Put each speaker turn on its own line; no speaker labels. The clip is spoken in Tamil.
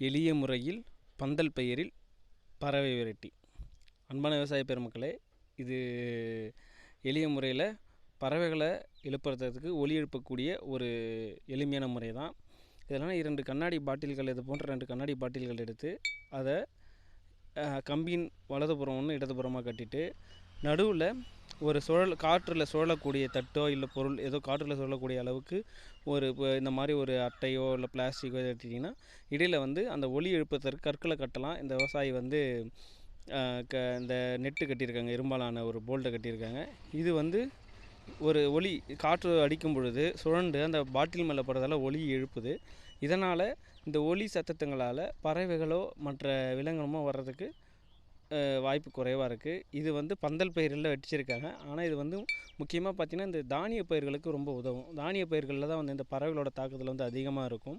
எளிய முறையில் பந்தல் பெயரில் பறவை விரட்டி. அன்பான விவசாய பெருமக்களே இது எளிய முறையில் பறவைகளை எழுப்புறதுக்கு ஒலி எழுப்பக்கூடிய ஒரு எளிமையான முறை தான் இதெல்லாம் இரண்டு கண்ணாடி பாட்டில்கள் இது போன்ற ரெண்டு கண்ணாடி பாட்டில்கள் எடுத்து அதை கம்பியின் வலதுபுறம் ஒன்று இடதுபுறமாக கட்டிட்டு நடுவில் ஒரு சுழல் காற்றில் சுழலக்கூடிய தட்டோ இல்லை பொருள் ஏதோ காற்றில் சுழலக்கூடிய அளவுக்கு ஒரு இப்போ இந்த மாதிரி ஒரு அட்டையோ இல்லை பிளாஸ்டிக்கோ எடுத்துட்டிங்கன்னா இடையில் வந்து அந்த ஒலி எழுப்புவதற்கு கற்களை கட்டலாம். இந்த விவசாயி வந்து க இந்த நெட்டு கட்டியிருக்காங்க இரும்பாலான ஒரு போல்ட்டை கட்டியிருக்காங்க. இது வந்து ஒரு ஒளி காற்று அடிக்கும் பொழுது சுழண்டு அந்த பாட்டில் மேலே படுறதால ஒலி எழுப்புது. இதனால் இந்த ஒளி சத்தத்துங்களால் பறவைகளோ மற்ற விலங்குகளோ வர்றதுக்கு வாய்ப்பு குறைவாக இருக்குது இது வந்து பந்தல் பயிரில் வச்சிருக்காங்க ஆனால் இது வந்து முக்கியமாக பார்த்தீங்கன்னா இந்த தானிய பயிர்களுக்கு ரொம்ப உதவும். தானிய பயிர்களில் தான் வந்து இந்த பறவைகளோட தாக்குதல் வந்து அதிகமாக இருக்கும்.